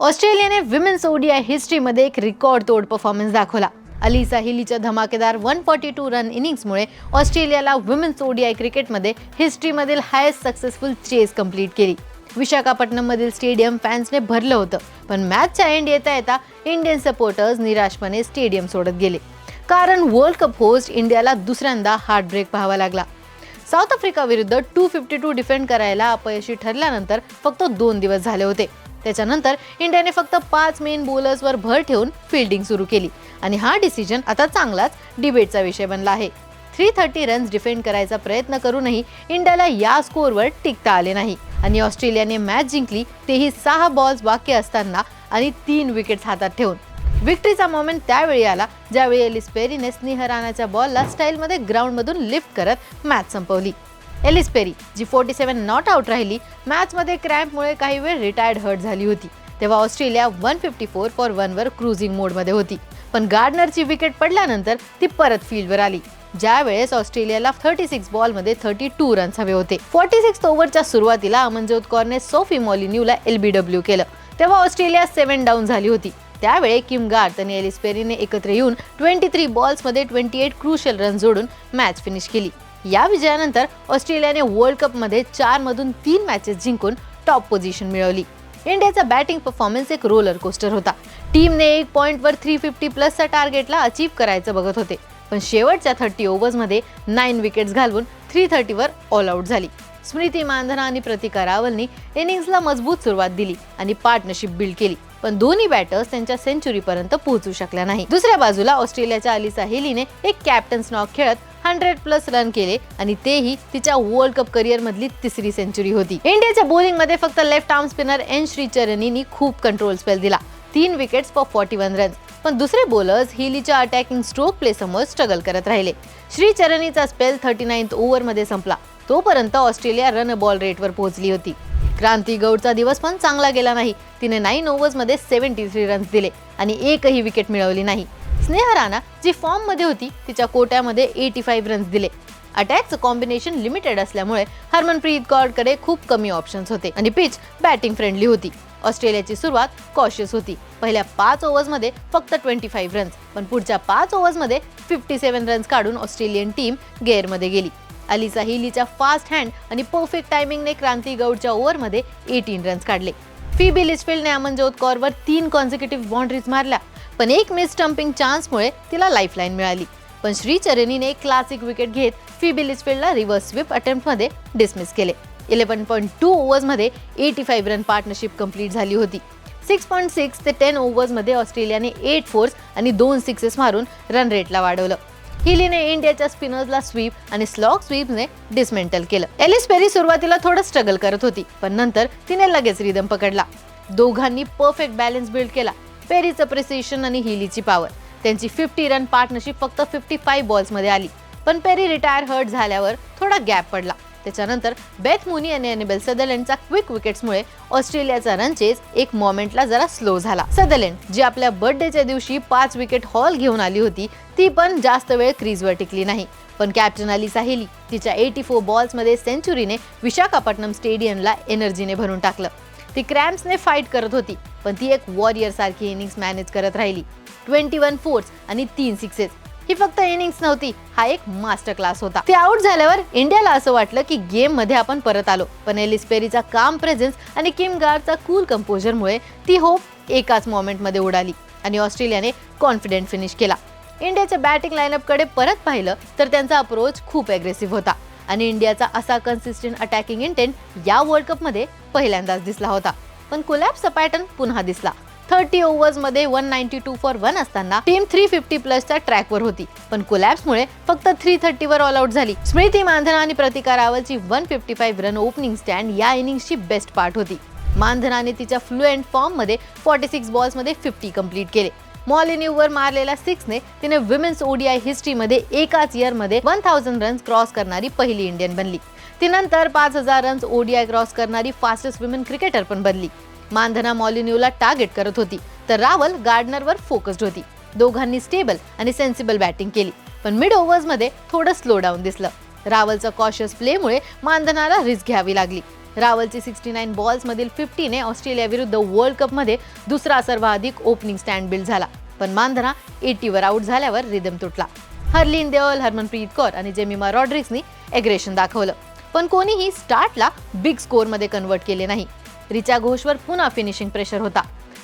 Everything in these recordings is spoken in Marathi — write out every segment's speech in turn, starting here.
ऑस्ट्रेलियाने विमेन्स ओडीआय हिस्ट्रीमध्ये एक रेकॉर्ड तोड परफॉर्मन्स दाखवला. अली हिलीच्या धमाकेदार वन फॉर्टी टू रन इनिंग्समुळे ऑस्ट्रेलियाला विमेन्स ओडीआय क्रिकेटमध्ये हिस्ट्रीमधील हायेस्ट सक्सेसफुल चेस कंप्लीट केली. विशाखापट्टणममधील स्टेडियम फॅन्सने भरलं होतं पण मॅचच्या एंड येता येता इंडियन सपोर्टर्स निराशपणे स्टेडियम सोडत गेले. कारण वर्ल्ड कप होस्ट इंडियाला दुसऱ्यांदा हार्ट ब्रेक पाहावा लागला. साऊथ आफ्रिका विरुद्ध टू फिफ्टी टू डिफेंड करायला अपयशी ठरल्यानंतर फक्त दोन दिवस झाले होते. त्याच्यानंतर इंडियाने फक्त पाच मेन बॉलर्सवर भर ठेवून फिल्डिंग सुरू केली. आणि हा डिसिजन आता चांगलाच डिबेटचा विषय बनला आहे. थ्री थर्टी रन्स डिफेंड करायचा प्रयत्न करूनही इंडियाला या स्कोअरवर टिकता आले नाही. आणि ऑस्ट्रेलियाने मॅच जिंकली तेही सहा बॉल्स बाकी असताना आणि तीन विकेट्स हातात ठेवून. विक्ट्रीचा मोमेंट त्यावेळी आला ज्यावेळी एलिस पेरीने स्नेह राणाच्या बॉलला स्टाईलमध्ये ग्राउंडमधून लिफ्ट करत मॅच संपवली. एलिस पेरी जी फोर्टी सेवन नॉट आउट राहिली मॅचमध्ये क्रॅम्पमुळे काही वेळ रिटायर्ड हर्ट झाली होती. तेव्हा Australia one fifty four for वनवर cruising मोडमध्ये होती. पण गार्डनरची विकेट पडल्यानंतर ती परत फील्डवर आली. ज्यावेळेस ऑस्ट्रेलियाला थर्टी सिक्स बॉलमध्ये थर्टी टू रन्स हवे होते. फोर्टी सिक्स ओव्हरच्या सुरुवातीला अमनजोत कौरने सोफी मॉलिन्यूला एलबीडब्ल्यू केलं. तेव्हा ऑस्ट्रेलिया सेव्हन डाऊन झाली होती. त्यावेळी किम गार्थ आणि एलिस पेरीने एकत्र येऊन ट्वेंटी थ्री बॉल्समध्ये ट्वेंटी एट क्रुशल रन जोडून मॅच फिनिश केली. या विजयानंतर ऑस्ट्रेलियाने वर्ल्ड कपमध्ये चारमधून तीन मॅचेस जिंकून टॉप पोझिशन मिळवली. इंडियाचा बॅटिंग परफॉर्मन्स एक रोलर कोस्टर होता. टीमने एक पॉईंटवर थ्री फिफ्टी प्लसच्या टार्गेटला अचीव करायचं बघत होते. पण शेवटच्या थर्टी ओव्हर्समध्ये नाईन विकेट्स घालवून थ्री थर्टीवर ऑल आऊट झाली. स्मृती मानधना आणि प्रतिका रावलनी इनिंग्सला मजबूत सुरुवात दिली आणि पार्टनरशिप बिल्ड केली. पण दोन्ही बॅटर्स त्यांच्या सेंचुरीपर्यंत पोहोचू शकल्या नाही दुसऱ्या बाजूला ऑस्ट्रेलियाच्या अलिसा हेलीने एक कॅप्टन्स नॉक खेळत हंड्रेड प्लस रन केले आणि तेही तिच्या वर्ल्ड कप करिअर मधली तिसरी सेंचुरी होती. इंडियाच्या बॉलिंगमध्ये फक्त लेफ्ट आर्म स्पिनर एन श्रीचरणींनी खूप कंट्रोल स्पेल दिला. तीन wickets for forty one runs पण दुसरे बॉलर्स हिलीच्या अटॅकिंग स्ट्रोक प्ले समोर स्ट्रगल करत राहिले. श्रीचरणीचा स्पेल थर्टी नाईन्थ ओव्हरमध्ये संपला. तोपर्यंत ऑस्ट्रेलिया रन बॉल रेटवर पोहोचली होती. क्रांती गौडचा दिवस पण चांगला गेला नाही. तिने नाईन ओव्हर्समध्ये सेव्हन्टी थ्री रन्स दिले आणि एकही विकेट मिळवली नाही. स्नेह राणा जी फॉर्ममध्ये होती तिच्या कोट्यामध्ये एटी फाईव्ह रन्स दिले. अटॅकचं कॉम्बिनेशन लिमिटेड असल्यामुळे हरमनप्रीत कौरकडे खूप कमी ऑप्शन्स होते आणि पिच बॅटिंग फ्रेंडली होती. ऑस्ट्रेलियाची सुरुवात कॉशियस होती. पहिल्या पाच ओव्हर्समध्ये फक्त ट्वेंटी फाईव्ह रन्स पण पुढच्या पाच ओव्हर्समध्ये फिफ्टी सेव्हन रन्स काढून ऑस्ट्रेलियन टीम गेअरमध्ये गेली. अलिसा हिलीच्या फास्ट हँड आणि परफेक्ट टायमिंगने क्रांती गौडच्या ओव्हरमध्ये एटीन रन्स काढले. फी लिचफिल्डने अमनजोत कौरवर तीन कॉन्झिक्युटिव्ह बाउंड्रीज मारल्या पण एक मिस स्टम्पिंग चान्समुळे तिला लाईफलाईन मिळाली. पण श्रीचरणीने क्लासिक विकेट घेत फी लिचफिल्डला रिव्हर्स स्वीप अटेम्प्टमध्ये डिसमिस केले. Eleven point two ओव्हर्समध्ये eighty five run partnership complete झाली होती. सिक्स पॉईंट सिक्स ते टेन ओव्हर्समध्ये ऑस्ट्रेलियाने एट फोर्स आणि दोन सिक्सेस मारून रन रेटला वाढवलं. हिलीने इंडियाच्या स्पिनर्सला स्वीप आणि स्लॉग स्वीपने डिसमेंटल केलं. एलिस पेरी सुरुवातीला थोडं स्ट्रगल करत होती पण नंतर तिने लगेच रिदम पकडला. दोघांनी परफेक्ट बॅलन्स बिल्ड केला. पेरीचं प्रिसिशन आणि हिलीची पॉवर त्यांची फिफ्टी रन पार्टनरशिप फक्त फिफ्टी फाईव्ह बॉल्समध्ये आली. पण पेरी रिटायर हर्ट झाल्यावर थोडा गॅप पडला. त्याच्यानंतर बेथ मुनी आणि अनिबेल सदरलँडचा क्विक विकेट्समुळे ऑस्ट्रेलियाचा रनचेस एक मोमेंटला जरा स्लो झाला. सदरलँड जी आपल्या बर्थडेच्या दिवशी पाच विकेट हॉल घेऊन आली होती ती पण जास्त वेळ क्रीजवर टिकली नाही. पण कॅप्टन आली साहिली तिच्या एटी फोर बॉल्समध्ये सेंचुरीने विशाखापट्टणम स्टेडियमला एनर्जीने भरून टाकलं. ती क्रॅम्प्सने फाईट करत होती पण ती एक वॉरियर सारखी इनिंग्स मॅनेज करत राहिली. ट्वेंटी वन फोर्स आणि तीन सिक्सेस. ही फक्त इनिंग्स नव्हती हा एक मास्टर क्लास होता. ते आउट झाल्यावर इंडियाला असं वाटलं की गेममध्ये आपण परत आलो. पण एलिस पेरीचा काम प्रेझेन्स आणि किम गार्डचा कूल कंपोजरमुळे ती होप एकाच मोमेंटमध्ये उडाली आणि ऑस्ट्रेलियाने कॉन्फिडेंट फिनिश केला. इंडियाच्या बॅटिंग लाईनअपकडे परत पाहिलं तर त्यांचा अप्रोच खूप अग्रेसिव्ह होता आणि इंडियाचा असा कन्सिस्टंट अटॅकिंग इंटेंट या वर्ल्ड कपमध्ये पहिल्यांदाच दिसला होता. पण कोलॅप्सचा पॅटर्न पुन्हा दिसला. Thirty ओव्हर्समध्ये one ninety two for one असताना टीम थ्री फिफ्टी प्लसच्या ट्रॅकवर होती. पण कोलॅप्समुळे फक्त थ्री थर्टीवर ऑल आउट झाली. स्मृती मानधना आणि Pratika रावलची one fifty five run opening stand या इनिंग्सची बेस्ट पार्ट होती. मानधनाने तिच्या फ्लुएंट फॉर्ममध्ये फॉर्टी सिक्स बॉल्समध्ये फिफ्टी कंप्लीट केले. मॉलिन्यूवर मारलेल्या सिक्सने तिने विमेन्स ओडीआय हिस्ट्रीमध्ये एकाच इयरमध्ये वन थाउजंड रन्स क्रॉस करणारी पहिली इंडियन बनली. ती नंतर पाच हजार रन्स ओडीआय क्रॉस करणारी फास्टेस्ट विमेन क्रिकेटर पण बनली. मानधना मॉलिन्यूला टार्गेट करत होती तर रावल गार्डनरवर फोकस्ड होती. दोघांनी स्टेबल आणि सेन्सिबल बॅटिंग केली पण मिड ओव्हर्समध्ये थोडं स्लो डाऊन दिसलं. रावलचा कॉशियस प्लेमुळे मानधनाला रिस्क घ्यावी लागली. रावलची सिक्स्टी नाईन बॉल्समधील फिफ्टीने ऑस्ट्रेलियाविरुद्ध वर्ल्ड कपमध्ये दुसरा सर्वाधिक ओपनिंग स्टँड बिल्ड झाला पण मानधना एटीवर आऊट झाल्यावर रिदम तुटला. हरलीन देओल हरमनप्रीत कौर आणि जेमिमा रॉड्रिक्सनी एग्रेशन दाखवलं पण कोणीही स्टार्टला बिग स्कोअरमध्ये कन्वर्ट केले नाही. रिचा घोषवर पुन्हा फिनिशिंग प्रेशर होता.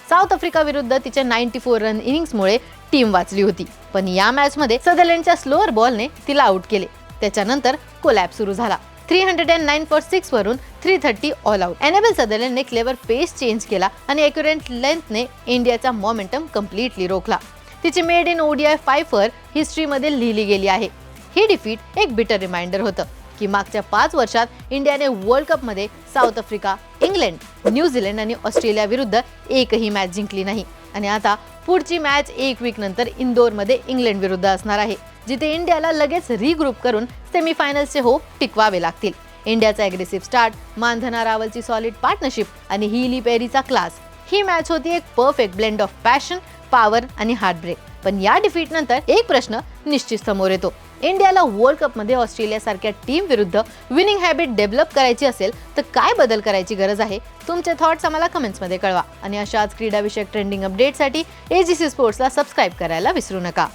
साऊथ आफ्रिका विरुद्ध तिच्या नाईन्टी फोर रन इनिंग्समुळे टीम वाचली होती. पण या मॅचमध्ये सदरलँडच्या स्लोअर बॉलने तिला आउट केले. त्याच्यानंतर कोलॅप सुरू झाला. Three hundred and nine for six वरून three thirty all out Annabel सदरलँडने clever pace change केला आणि एक्युरेंट लेंथने इंडियाचा मोमेंटम कम्प्लिटली रोखला. तिची मेड इन ओडीआय फायफर हिस्ट्रीमध्ये लिहिली गेली आहे. ही डिफीट एक बिटर रिमाइंडर होतं. की मागच्या पाच वर्षात इंडियाने वर्ल्ड कपमध्ये South Africa England New Zealand आणि ऑस्ट्रेलिया विरुद्ध एकही मॅच जिंकली नाही. आणि आता पुढची मॅच एक वीक नंतर इंदोरमध्ये इंग्लंड विरुद्ध असणार आहे जिथे इंडियाला लगेच रिग्रुप करून सेमीफायनल्सचे होप टिकवावे लागतील. इंडियाचा अग्रेसिव्ह स्टार्ट मानधना रावलची सॉलिड पार्टनरशिप आणि हिली पेरीचा क्लास ही मॅच होती एक perfect blend of passion power आणि हार्टब्रेक पण या डिफीट नंतर एक प्रश्न निश्चित समोर येतो. इंडियाला वर्ल्ड कपमध्ये ऑस्ट्रेलियासारख्या टीम विरुद्ध विनिंग हॅबिट डेव्हलप करायची असेल तर काय बदल करायची गरज आहे? तुमचे थॉट्स आम्हाला कमेंट्समध्ये कळवा. आणि अशाच क्रीडाविषयक ट्रेंडिंग अपडेटसाठी एजीसी स्पोर्ट्सला सबस्क्राईब करायला विसरू नका.